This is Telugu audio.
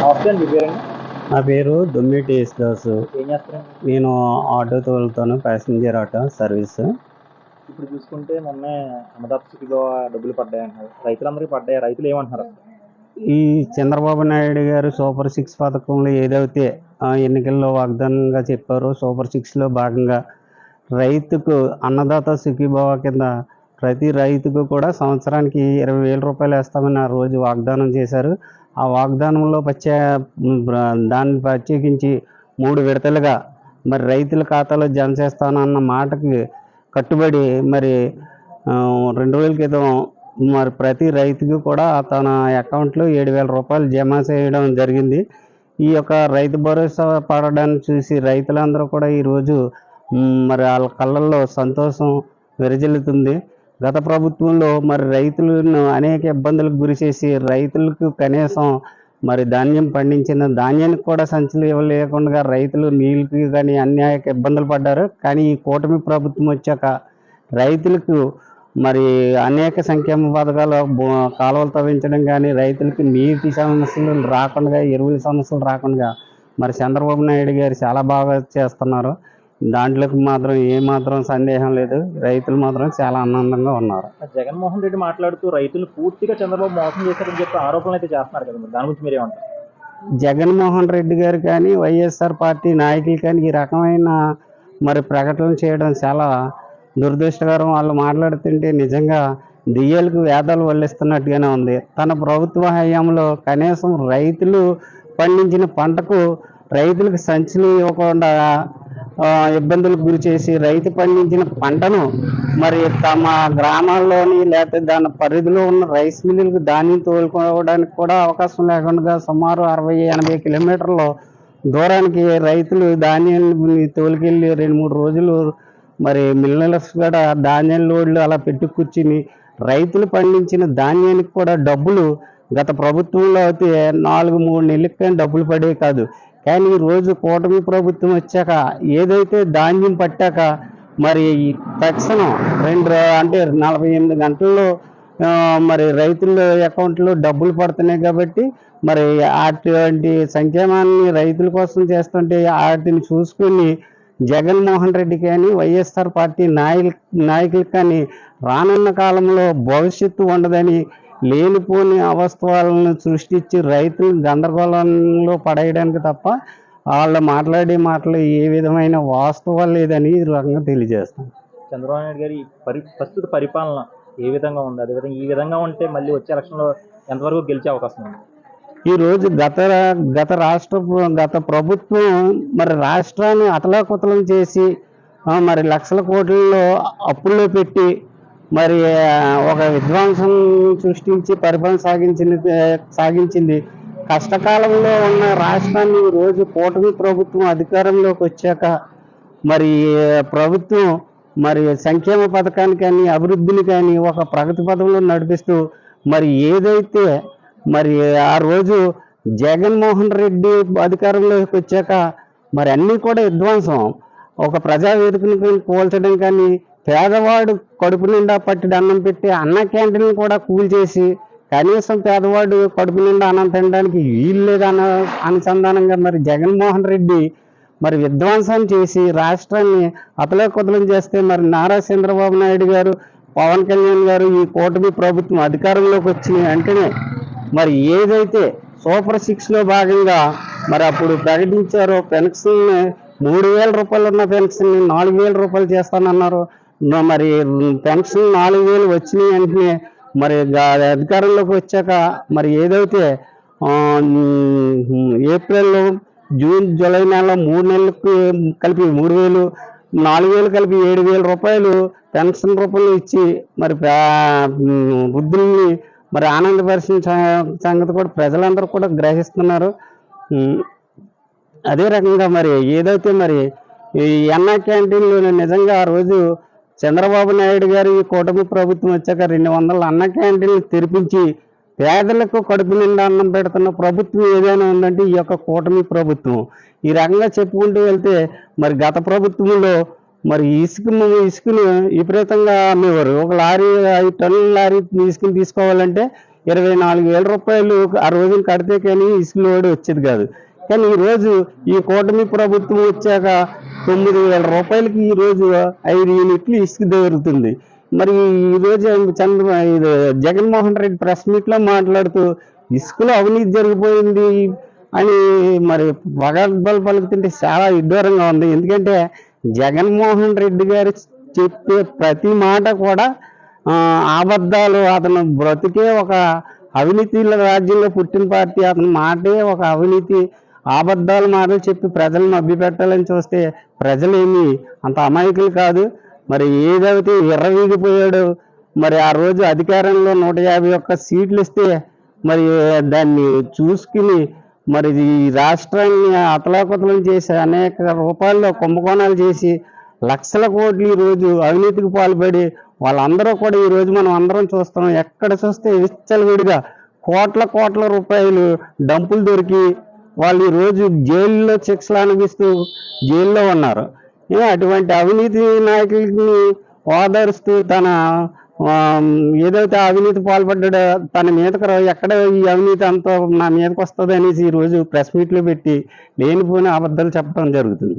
నమస్తే మీ నా పేరు దొమ్మిటి యేసుదాసు ఏం చేస్తారండి నేను ఆటో తోలుతాను ప్యాసింజర్ ఆటో సర్వీస్. ఇప్పుడు చూసుకుంటే మొన్నే స్థితిలో డబ్బులు పడ్డాయి అంటున్నారు. రైతులందరికీ పడ్డాయి. రైతులు ఏమంటున్నారు? ఈ చంద్రబాబు నాయుడు గారు సూపర్ సిక్స్ పథకంలో ఏదైతే ఎన్నికల్లో వాగ్దానంగా చెప్పారో సూపర్ సిక్స్లో భాగంగా రైతుకు అన్నదాత సుఖీభావ కింద ప్రతి రైతుకు కూడా సంవత్సరానికి ఇరవై వేల రూపాయలు వేస్తామని ఆ రోజు వాగ్దానం చేశారు. ఆ వాగ్దానంలో ప్రత్యే దాన్ని ప్రత్యేకించి మూడు విడతలుగా మరి రైతుల ఖాతాలో జమ చేస్తానన్న మాటకి కట్టుబడి మరి రెండు రోజుల క్రితం మరి ప్రతి రైతుకి కూడా తన అకౌంట్లో ఏడు వేల రూపాయలు జమ చేయడం జరిగింది. ఈ యొక్క రైతు భరోసా పడడాన్ని చూసి రైతులందరూ కూడా ఈరోజు మరి వాళ్ళ కళ్ళల్లో సంతోషం విరజిల్లుతుంది. గత ప్రభుత్వంలో మరి రైతులను అనేక ఇబ్బందులకు గురి చేసి రైతులకు కనీసం మరి ధాన్యం పండించిన ధాన్యానికి కూడా సంచులు ఇవ్వలేకుండా రైతులు నీళ్ళకి కానీ అన్యాయక ఇబ్బందులు పడ్డారు. కానీ ఈ కూటమి ప్రభుత్వం వచ్చాక రైతులకు మరి అనేక సంక్షేమ పథకాలు కాలువలు తవ్వించడం కానీ రైతులకు నీటి సమస్యలు రాకుండా ఎరువుల సమస్యలు రాకుండా మరి చంద్రబాబు నాయుడు గారు చాలా బాగా చేస్తున్నారు. దాంట్లోకి మాత్రం ఏ మాత్రం సందేహం లేదు. రైతులు మాత్రం చాలా ఆనందంగా ఉన్నారు. జగన్మోహన్ రెడ్డి మాట్లాడుతూ రైతులు పూర్తిగా చంద్రబాబు మోసం చేశారని చెప్పి ఆరోపణలు అయితే చేస్తున్నారు కదా దాని గురించి మీరు ఏమంటారు? జగన్మోహన్ రెడ్డి గారు కానీ వైఎస్ఆర్ పార్టీ నాయకులు కానీ ఈ రకమైన మరి ప్రకటనలు చేయడం చాలా దురదృష్టకరం. వాళ్ళు మాట్లాడుతుంటే నిజంగా దెయ్యాలకు వేదాలు వల్లిస్తున్నట్టుగానే ఉంది. తన ప్రభుత్వ హయాంలో కనీసం రైతులు పండించిన పంటకు రైతులకు సంచులు ఇవ్వకుండా ఇబ్బందులకు గురి చేసి రైతు పండించిన పంటను మరి తమ గ్రామాల్లోని లేకపోతే దాని పరిధిలో ఉన్న రైస్ మిల్లులకు ధాన్యం తోలుకోవడానికి కూడా అవకాశం లేకుండా సుమారు అరవై ఎనభై కిలోమీటర్లు దూరానికి రైతులు ధాన్యాన్ని తోలుకెళ్ళి రెండు మూడు రోజులు మరి మిల్లర్స్ కూడా ధాన్యం లోడ్లు అలా పెట్టి కూర్చుని రైతులు పండించిన ధాన్యానికి కూడా డబ్బులు గత ప్రభుత్వంలో అయితే నాలుగు మూడు నెలలకి డబ్బులు పడేవి కాదు. కానీ ఈ రోజు కూటమి ప్రభుత్వం వచ్చాక ఏదైతే ధాన్యం పట్టాక మరి తక్షణం రెండు అంటే నలభై ఎనిమిది గంటల్లో మరి రైతుల అకౌంట్లో డబ్బులు పడుతున్నాయి కాబట్టి మరి అటువంటి సంక్షేమాన్ని రైతుల కోసం చేస్తుంటే వాటిని చూసుకుని జగన్మోహన్ రెడ్డి కానీ వైఎస్ఆర్ పార్టీ నాయకులు నాయకులకు కానీ రానున్న కాలంలో భవిష్యత్తు ఉండదని లేనిపోని అవస్థలను సృష్టించి రైతులు గందరగోళంలో పడేయడానికి తప్ప వాళ్ళు మాట్లాడే మాటలు ఏ విధమైన వాస్తవాలు లేదని ఈ రకంగా తెలియజేస్తాం. చంద్రబాబు నాయుడు గారి పరి ప్రస్తుత పరిపాలన ఏ విధంగా ఉంది? అదేవిధంగా ఈ విధంగా ఉంటే మళ్ళీ వచ్చే ఎలక్షన్లో ఎంతవరకు గెలిచే అవకాశం ఉంది? ఈ రోజు గత గత రాష్ట్ర గత ప్రభుత్వం మరి రాష్ట్రాన్ని అతలాకుతలం చేసి మరి లక్షల కోట్లలో అప్పుల్లో పెట్టి మరి ఒక విధ్వంసం సృష్టించి పరిపాలన సాగించింది సాగించింది. కష్టకాలంలో ఉన్న రాష్ట్రాన్ని రోజు కూటమి ప్రభుత్వం అధికారంలోకి వచ్చాక మరి ప్రభుత్వం మరి సంక్షేమ పథకాన్ని కానీ అభివృద్ధిని కానీ ఒక ప్రగతి పథంలో నడిపిస్తూ మరి ఏదైతే మరి ఆ రోజు జగన్మోహన్ రెడ్డి అధికారంలోకి వచ్చాక మరి అన్నీ కూడా విధ్వంసం. ఒక ప్రజావేదికను పోల్చడం కానీ పేదవాడు కడుపు నిండా పట్టి అన్నం పెట్టి అన్న క్యాంటీన్ కూడా కూల్చేసి కనీసం పేదవాడు కడుపు నిండా అన్నం తినడానికి వీలు లేదన్న అనుసంధానంగా మరి జగన్మోహన్ రెడ్డి మరి విధ్వంసం చేసి రాష్ట్రాన్ని అతలకుతలం చేస్తే మరి నారా చంద్రబాబు నాయుడు గారు పవన్ కళ్యాణ్ గారు ఈ కూటమి ప్రభుత్వం అధికారంలోకి వచ్చిన వెంటనే మరి ఏదైతే సూపర్ సిక్స్లో భాగంగా మరి అప్పుడు ప్రకటించారో పెన్షన్ మూడు వేల రూపాయలు ఉన్న పెన్షన్ నాలుగు వేల రూపాయలు చేస్తానన్నారు. మరి పెన్షన్ నాలుగు వేలు వచ్చినాయి వెంటనే మరి అధికారంలోకి వచ్చాక మరి ఏదైతే ఏప్రిల్ ఏప్రిల్లో జూన్ జూలై నెలలో మూడు నెలలకు కలిపి మూడు వేలు నాలుగు వేలు కలిపి ఏడు వేల రూపాయలు పెన్షన్ రూపంలో ఇచ్చి మరి వృద్ధుల్ని మరి ఆనందపరిచిన సంగతి కూడా ప్రజలందరూ కూడా గ్రహిస్తున్నారు. అదే రకంగా మరి ఏదైతే మరి ఈ అన్నా క్యాంటీన్లో నిజంగా ఆ రోజు చంద్రబాబు నాయుడు గారు ఈ కూటమి ప్రభుత్వం వచ్చాక రెండు వందల అన్న క్యాంటీన్లు తెరిపించి పేదలకు కడుపు నిండా అన్నం పెడుతున్న ప్రభుత్వం ఏదైనా ఉందంటే ఈ యొక్క కూటమి ప్రభుత్వం. ఈ రకంగా చెప్పుకుంటూ వెళ్తే మరి గత ప్రభుత్వంలో మరి ఇసుక ఇసుకను విపరీతంగా అమ్మేవారు. ఒక లారీ ఐదు టన్నుల లారీ ఇసుకని తీసుకోవాలంటే ఇరవై నాలుగు వేల రూపాయలు ఆ రోజున కడితే కానీ ఇసుక లోడ్ వచ్చేది కాదు. కానీ ఈ రోజు ఈ కూటమి ప్రభుత్వం వచ్చాక తొమ్మిది వేల రూపాయలకి ఈ రోజు ఐదు యూనిట్లు ఇసుక దొరుకుతుంది. మరి ఈ రోజు చంద్ర ఇది జగన్మోహన్ రెడ్డి ప్రెస్ మీట్లో మాట్లాడుతూ ఇసుకలో అవినీతి జరిగిపోయింది అని మరి పగడ్బలు పలుకుతుంటే చాలా ఇడ్డూరంగా ఉంది. ఎందుకంటే జగన్మోహన్ రెడ్డి గారు చెప్పే ప్రతి మాట కూడా అబద్ధాలు. అతను బ్రతికే ఒక అవినీతి రాజ్యంలో పుట్టిన పార్టీ. అతని మాటే ఒక అవినీతి అబద్ధాలు మాటలు చెప్పి ప్రజలను మభ్యపెట్టాలని చూస్తే ప్రజలేమి అంత అమాయకులు కాదు. మరి ఏదైతే ఎర్రవీగిపోయాడు మరి ఆ రోజు అధికారంలో నూట యాభై ఒక్క సీట్లు ఇస్తే మరి దాన్ని చూసుకుని మరి ఈ రాష్ట్రాన్ని అతలాకుతలం చేసి అనేక రూపాయల్లో కుంభకోణాలు చేసి లక్షల కోట్లు ఈరోజు రోజు అవినీతికి పాల్పడి వాళ్ళందరూ కూడా ఈ రోజు మనం అందరం చూస్తున్నాం. ఎక్కడ చూస్తే విచ్చలవిడిగా కోట్ల కోట్ల రూపాయలు డంపులు దొరికి వాళ్ళు ఈరోజు రోజు జైల్లో శిక్షలు అనిపిస్తూ జైల్లో ఉన్నారు. అటువంటి అవినీతి నాయకుల్ని ఓదారుస్తూ తన ఏదైతే అవినీతి పాల్పడ్డాడో తన మీదకు ఎక్కడ ఈ అవినీతి అంతా నా మీదకి వస్తుంది అనేసి ఈ రోజు ప్రెస్ మీట్లు పెట్టి లేనిపోయిన అబద్ధాలు చెప్పడం జరుగుతుంది.